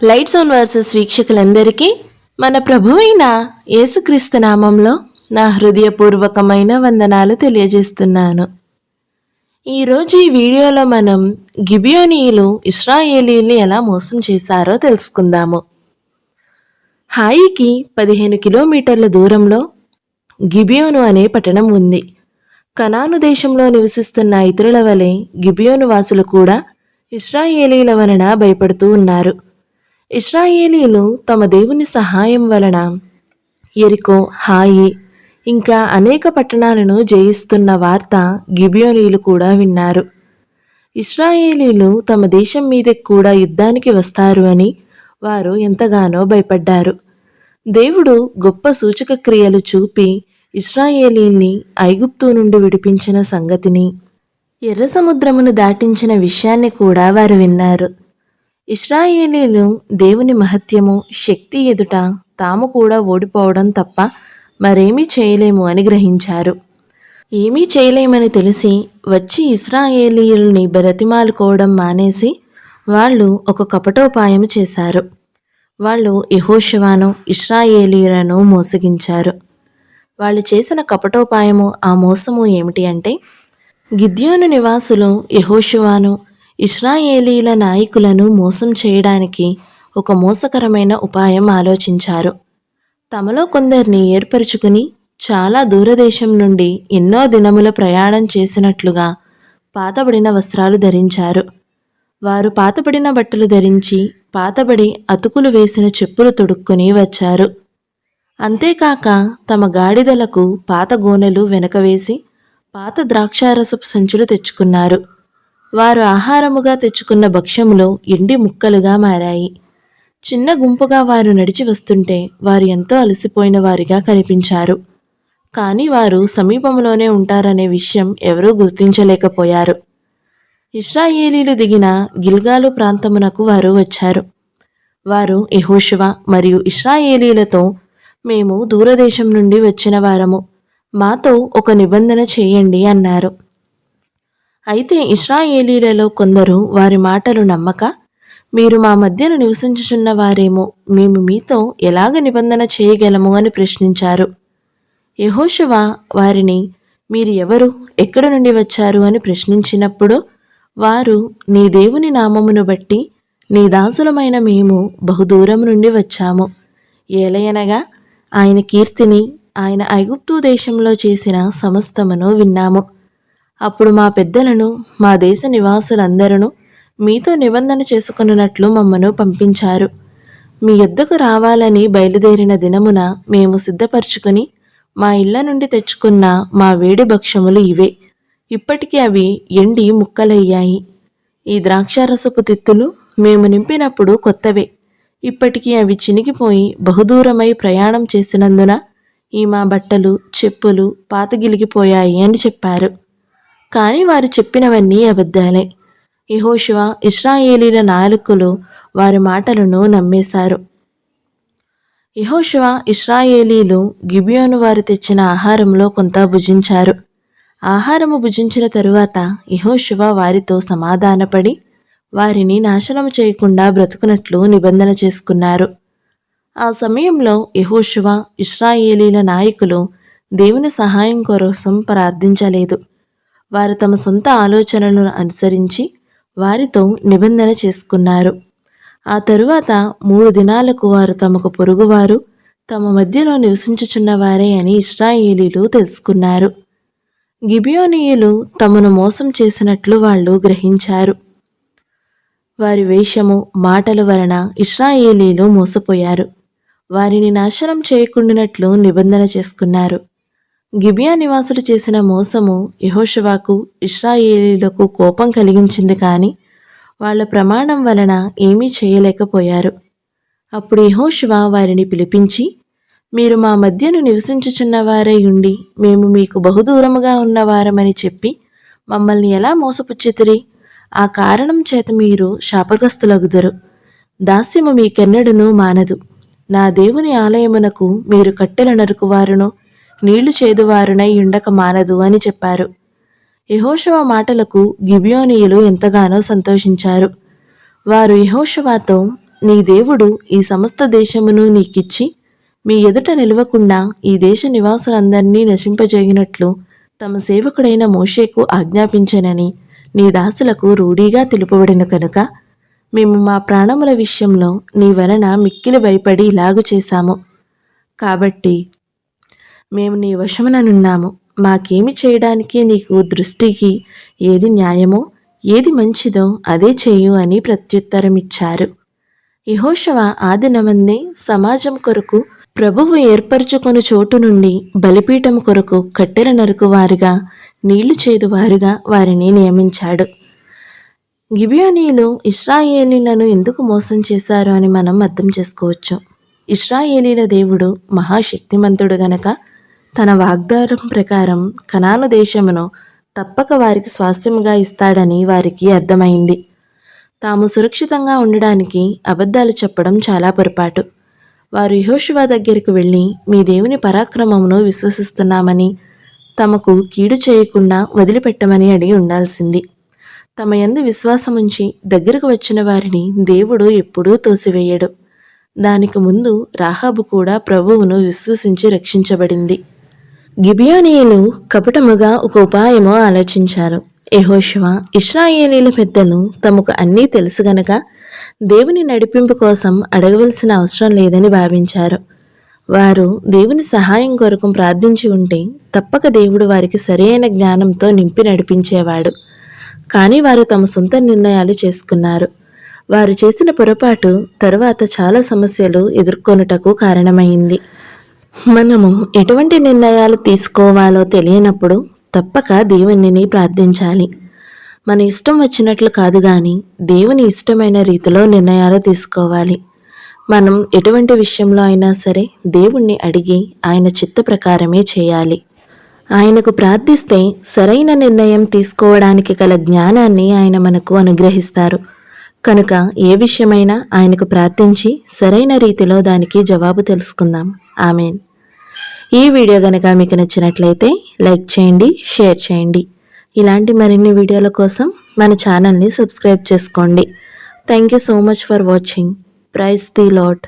Lights on versus వీక్షకులందరికీ మన ప్రభువైన యేసుక్రీస్తు నామంలో నా హృదయపూర్వకమైన వందనాలు తెలియజేస్తున్నాను. ఈరోజు ఈ వీడియోలో మనం గిబియోనీయులు ఇస్రాయేలీని ఎలా మోసం చేశారో తెలుసుకుందాము. హాయికి పదిహేను కిలోమీటర్ల దూరంలో గిబియోను అనే పట్టణం ఉంది. కనాను దేశంలో నివసిస్తున్న ఇతరుల వలె గిబియోను వాసులు కూడా ఇస్రాయేలీల వలన భయపడుతూ ఉన్నారు. ఇస్రాయేలీలు తమ దేవుని సహాయం వలన ఎరికో హాయి ఇంకా అనేక పట్టణాలను జయిస్తున్న వార్త గిబియోనీలు కూడా విన్నారు. ఇస్రాయేలీలు తమ దేశం మీదకి కూడా యుద్ధానికి వస్తారు అని వారు ఎంతగానో భయపడ్డారు. దేవుడు గొప్ప సూచక క్రియలు చూపి ఇస్రాయేలీల్ని ఐగుప్తు నుండి విడిపించిన సంగతిని ఎర్ర సముద్రమును దాటించిన విషయాన్ని కూడా వారు విన్నారు. ఇస్రాయేలీలు దేవుని మహత్యము శక్తి ఎదుట తాము కూడా ఓడిపోవడం తప్ప మరేమీ చేయలేము అని గ్రహించారు. ఏమీ చేయలేమని తెలిసి వచ్చి ఇస్రాయేలీయుల్ని బ్రతిమాలుకోవడం మానేసి వాళ్ళు ఒక కపటోపాయం చేశారు. వాళ్ళు యహోశివాను ఇస్రాయేలీలను మోసగించారు. వాళ్ళు చేసిన కపటోపాయము ఆ మోసము ఏమిటి అంటే గిద్యోను నివాసులు యహోశివాను ఇస్రాయేలీల నాయకులను మోసం చేయడానికి ఒక మోసకరమైన ఉపాయం ఆలోచించారు. తమలో కొందరిని ఏర్పరుచుకుని చాలా దూరదేశం నుండి ఎన్నో దినముల ప్రయాణం చేసినట్లుగా పాతబడిన వస్త్రాలు ధరించారు. వారు పాతబడిన బట్టలు ధరించి పాతబడి అతుకులు వేసిన చెప్పులు తొడుక్కుని వచ్చారు. అంతేకాక తమ గాడిదలకు పాత గోనెలు వెనకవేసి పాత ద్రాక్షారసపు సంచులు తెచ్చుకున్నారు. వారు ఆహారముగా తెచ్చుకున్న భక్ష్యములో ఎండి ముక్కలుగా మారాయి. చిన్న గుంపుగా వారు నడిచి వస్తుంటే వారు ఎంతో అలసిపోయిన వారిగా కనిపించారు. కానీ వారు సమీపంలోనే ఉంటారనే విషయం ఎవరూ గుర్తించలేకపోయారు. ఇస్రాయేలీలు దిగిన గిల్గాలు ప్రాంతమునకు వారు వచ్చారు. వారు యెహోషువ మరియు ఇస్రాయేలీలతో మేము దూరదేశం నుండి వచ్చిన వారము. మాతో ఒక నిబంధన చేయండి అన్నారు. అయితే ఇస్రాయేలీలలో కొందరు వారి మాటలు నమ్మక మీరు మా మధ్యను నివసించుచున్న వారేమో మేము మీతో ఎలాగ నిబంధన చేయగలము అని ప్రశ్నించారు. యహోషువ వారిని మీరు ఎవరు ఎక్కడ నుండి వచ్చారు అని ప్రశ్నించినప్పుడు వారు నీ దేవుని నామమును బట్టి నీ దాసులమైన మేము బహుదూరం నుండి వచ్చాము. ఏలయనగా ఆయన కీర్తిని ఆయన ఐగుప్తు దేశంలో చేసిన సమస్తమును విన్నాము. అప్పుడు మా పెద్దలను మా దేశ నివాసులందరూ మీతో నిబంధన చేసుకున్నట్లు మమ్మను పంపించారు. మీ యొద్దకు రావాలని బయలుదేరిన దినమున మేము సిద్ధపరచుకుని మా ఇళ్ళ నుండి తెచ్చుకున్న మా వేడి భక్ష్యములు ఇవే. ఇప్పటికీ అవి ఎండి ముక్కలయ్యాయి. ఈ ద్రాక్షారసపు తిత్తులు మేము నింపినప్పుడు కొత్తవే. ఇప్పటికీ అవి చినిగిపోయి బహుదూరమై ప్రయాణం చేసినందున ఈ మా బట్టలు చెప్పులు పాతగిలిగిపోయాయి అని చెప్పారు. కానీ వారు చెప్పినవన్నీ అబద్ధాలే. యహోశివ ఇస్రాయేలీల నాయకులు వారి మాటలను నమ్మేశారు. యహోశివ ఇస్రాయేలీలు గిబియోను వారు తెచ్చిన ఆహారంలో కొంత భుజించారు. ఆహారము భుజించిన తరువాత యహోశివ వారితో సమాధానపడి వారిని నాశనం చేయకుండా బ్రతుకునట్లు నిబంధన చేసుకున్నారు. ఆ సమయంలో యహోశివ ఇస్రాయేలీల నాయకులు దేవుని సహాయం కోసం ప్రార్థించలేదు. వారు తమ సొంత ఆలోచనలను అనుసరించి వారితో నిబంధన చేసుకున్నారు. ఆ తరువాత మూడు దినాలకు వారు తమకు పొరుగువారు తమ మధ్యలో నివసించుచున్న వారే అని ఇస్రాయేలీలు తెలుసుకున్నారు. గిబియోనీయులు తమను మోసం చేసినట్లు వాళ్ళు గ్రహించారు. వారి వేషము మాటల వలన ఇస్రాయేలీలు మోసపోయారు. వారిని నాశనం చేయకుండానట్లు నిబంధన చేసుకున్నారు. గిబియా నివాసులు చేసిన మోసము యహోషువాకు ఇస్రాయేలీలకు కోపం కలిగించింది కానీ వాళ్ళ ప్రమాణం వలన ఏమీ చేయలేకపోయారు. అప్పుడు యహోషువ వారిని పిలిపించి మీరు మా మధ్యను నివసించుచున్నవారై ఉండి మేము మీకు బహుదూరముగా ఉన్నవారమని చెప్పి మమ్మల్ని ఎలా మోసపుచ్చితిరి? ఆ కారణం చేత మీరు శాపగ్రస్తులగుదరు. దాస్యము మీకెన్నడను మానదు. నా దేవుని ఆలయమునకు మీరు కట్టెల నరుకువారును. నీళ్ళు చేదువారునై ఉండక మానదు అని చెప్పారు. యహోశవ మాటలకు గిబియోనీయులు ఎంతగానో సంతోషించారు. వారు యహోశవాతో నీ దేవుడు ఈ సమస్త దేశమును నీకిచ్చి మీ ఎదుట నిలవకుండా ఈ దేశ నివాసులందరినీ నశింపజేగినట్లు తమ సేవకుడైన మోషేకు ఆజ్ఞాపించనని నీ దాసులకు రూఢీగా తెలుపబడిన కనుక మేము మా ప్రాణముల విషయంలో నీ వలన మిక్కిలి భయపడి ఇలాగు చేశాము. కాబట్టి మేము నీ వశమననున్నాము. మాకేమి చేయడానికి నీకు దృష్టికి? ఏది న్యాయమో ఏది మంచిదో అదే చేయు అని ప్రత్యుత్తరమిచ్చారు. యహోషవ ఆ సమాజం కొరకు ప్రభువు ఏర్పరచుకొని చోటు నుండి బలిపీఠం కొరకు కట్టెల నరుకువారుగా నీళ్ళు చేదువారుగా వారిని నియమించాడు. గిబియోనీలు ఇస్రాయేలీలను ఎందుకు మోసం చేశారు అని మనం అర్థం చేసుకోవచ్చు. ఇస్రాయేలీల దేవుడు మహాశక్తిమంతుడు గనక తన వాగ్దానం ప్రకారం కనాను దేశమును తప్పక వారికి స్వాస్థ్యముగా ఇస్తాడని వారికి అర్థమైంది. తాము సురక్షితంగా ఉండడానికి అబద్ధాలు చెప్పడం చాలా పొరపాటు. వారు యహోషువా దగ్గరికి వెళ్ళి మీ దేవుని పరాక్రమమును విశ్వసిస్తున్నామని తమకు కీడు చేయకుండా వదిలిపెట్టమని అడిగి ఉండాల్సింది. తమ యందు విశ్వాసముంచి దగ్గరకు వచ్చిన వారిని దేవుడు ఎప్పుడూ తోసివేయడు. దానికి ముందు రాహాబు కూడా ప్రభువును విశ్వసించి రక్షించబడింది. గిబియోనీయులు కపటముగా ఒక ఉపాయము ఆలోచించారు. యహోశివ ఇస్రాయేలీల పెద్దలు తమకు అన్నీ తెలుసు గనక దేవుని నడిపింపు కోసం అడగవలసిన అవసరం లేదని భావించారు. వారు దేవుని సహాయం కొరకు ప్రార్థించి ఉంటే తప్పక దేవుడు వారికి సరైన జ్ఞానంతో నింపి నడిపించేవాడు. కానీ వారు తమ సొంత నిర్ణయాలు చేసుకున్నారు. వారు చేసిన పొరపాటు తరువాత చాలా సమస్యలు ఎదుర్కొనుటకు కారణమైంది. మనము ఎటువంటి నిర్ణయాలు తీసుకోవాలో తెలియనప్పుడు తప్పక దేవుణ్ణిని ప్రార్థించాలి. మన ఇష్టం వచ్చినట్లు కాదు కానీ దేవుని ఇష్టమైన రీతిలో నిర్ణయాలు తీసుకోవాలి. మనం ఎటువంటి విషయంలో అయినా సరే దేవుణ్ణి అడిగి ఆయన చిత్త ప్రకారమే చేయాలి. ఆయనకు ప్రార్థిస్తే సరైన నిర్ణయం తీసుకోవడానికి గల జ్ఞానాన్ని ఆయన మనకు అనుగ్రహిస్తారు. కనుక ఏ విషయమైనా ఆయనకు ప్రార్థించి సరైన రీతిలో దానికి జవాబు తెలుసుకుందాం. ఆమెన్. ఈ వీడియో కనుక మీకు నచ్చినట్లయితే లైక్ చేయండి షేర్ చేయండి. ఇలాంటి మరిన్ని వీడియోల కోసం మన ఛానల్ని సబ్స్క్రైబ్ చేసుకోండి. Thank you so much for watching praise the Lord